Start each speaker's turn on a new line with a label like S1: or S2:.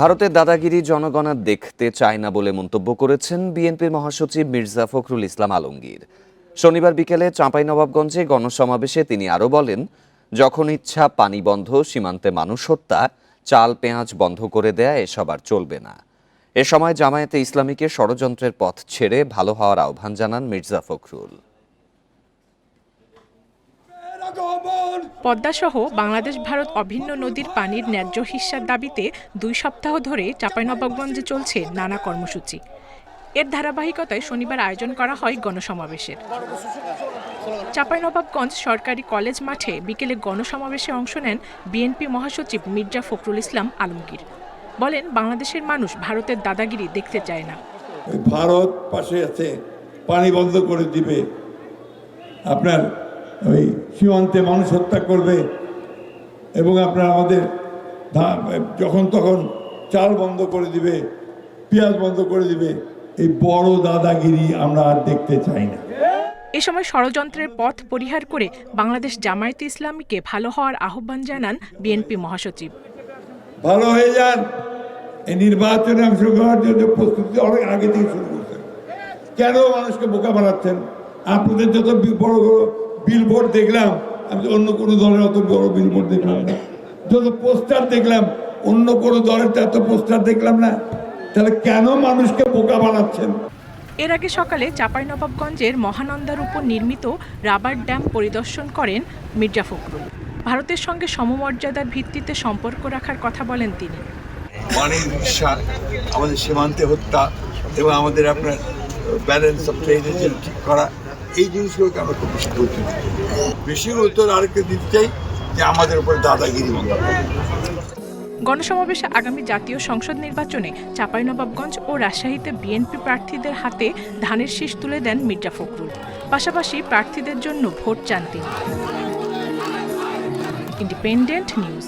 S1: ভারতের দাদাগিরি জনগণা দেখতে চায় না বলে মন্তব্য করেছেন বিএনপির মহাসচিব মির্জা ফখরুল ইসলাম আলমগীর। শনিবার বিকেলে চাঁপাইনবাবগঞ্জে গণসমাবেশে তিনি আরও বলেন, যখন ইচ্ছা পানি বন্ধ, সীমান্তে মানুষ হত্যা, চাল, পেঁয়াজ বন্ধ করে দেয়া, এসব আর চলবে না। এ সময় জামায়াতে ইসলামীকে ষড়যন্ত্রের পথ ছেড়ে ভালো হওয়ার আহ্বান জানান মির্জা ফখরুল।
S2: পদ্মাসহ বাংলাদেশ, ভারত অভিন্ন নদীর পানির ন্যায্য হিস্যার দাবিতে দুই সপ্তাহ ধরে চাঁপাইনবাবগঞ্জে চলছে নানা কর্মসূচি। এর ধারাবাহিকতায় শনিবার আয়োজন করা হয় গণসমাবেশের। চাঁপাইনবাবগঞ্জ সরকারি কলেজ মাঠে বিকেলে গণসমাবেশে অংশ নেন বিএনপি মহাসচিব মির্জা ফখরুল ইসলাম আলমগীর। বলেন, বাংলাদেশের মানুষ ভারতের দাদাগিরি দেখতে চায় না।
S3: ভারত পাশে আছে, পানি বন্ধ করে দিবে। আপনার ওই সীমান্তে মানুষ হত্যা করবে এবং আপনার আমাদের যখন তখন চাল বন্ধ করে দিবে পেঁয়াজ বন্ধ করে দিবে এই বড় দাদাগিরি আমরা আর দেখতে চাই না।
S2: এ সময় ষড়যন্ত্রের পথ পরিহার করে বাংলাদেশ জামায়াতে ইসলামীকে ভালো হওয়ার আহ্বান জানান বিএনপি মহাসচিব।
S3: ভালো হয়ে যান। এই নির্বাচনে অংশগ্রহণের জন্য প্রস্তুতি অনেক আগে থেকে শুরু করছেন কেন মানুষকে বোকা বানাচ্ছেন? আপনাদের যত বড় বড় বিলবোর্ড দেখলাম আমি অন্য কোনো দলের অত বড় বিলবোর্ড দেখলাম না। যত পোস্টার দেখলাম অন্য কোনো দলের তো এত পোস্টার দেখলাম না। তাহলে কেন মানুষকে বোকা বানাচ্ছেন?
S2: এর আগে সকালে চাঁপাইনবাবগঞ্জের মহানন্দার উপর নির্মিত রাবার ড্যাম পরিদর্শন করেন মির্জা ফখরুল। ভারতের সঙ্গে সমমর্যাদার ভিত্তিতে সম্পর্ক রাখার কথা বলেন তিনি।
S4: পানির বিশ্বাস আমাদের সীমান্তে হত্যা এবং আমাদের আপনার ব্যালেন্স অফ ঠিক করা এই জিনিসগুলোকে আমরা খুব বেশি গুরুত্ব বেশি গুরুত্ব আরেকটা দিতে চাই যে আমাদের উপর দাদাগিরি
S2: গণসমাবেশে আগামী জাতীয় সংসদ নির্বাচনে চাঁপাইনবাবগঞ্জ ও রাজশাহীতে বিএনপি প্রার্থীদের হাতে ধানের শীষ তুলে দেন মির্জা ফখরুল। পাশাপাশি প্রার্থীদের জন্য ভোট চান তিনি। Independent news.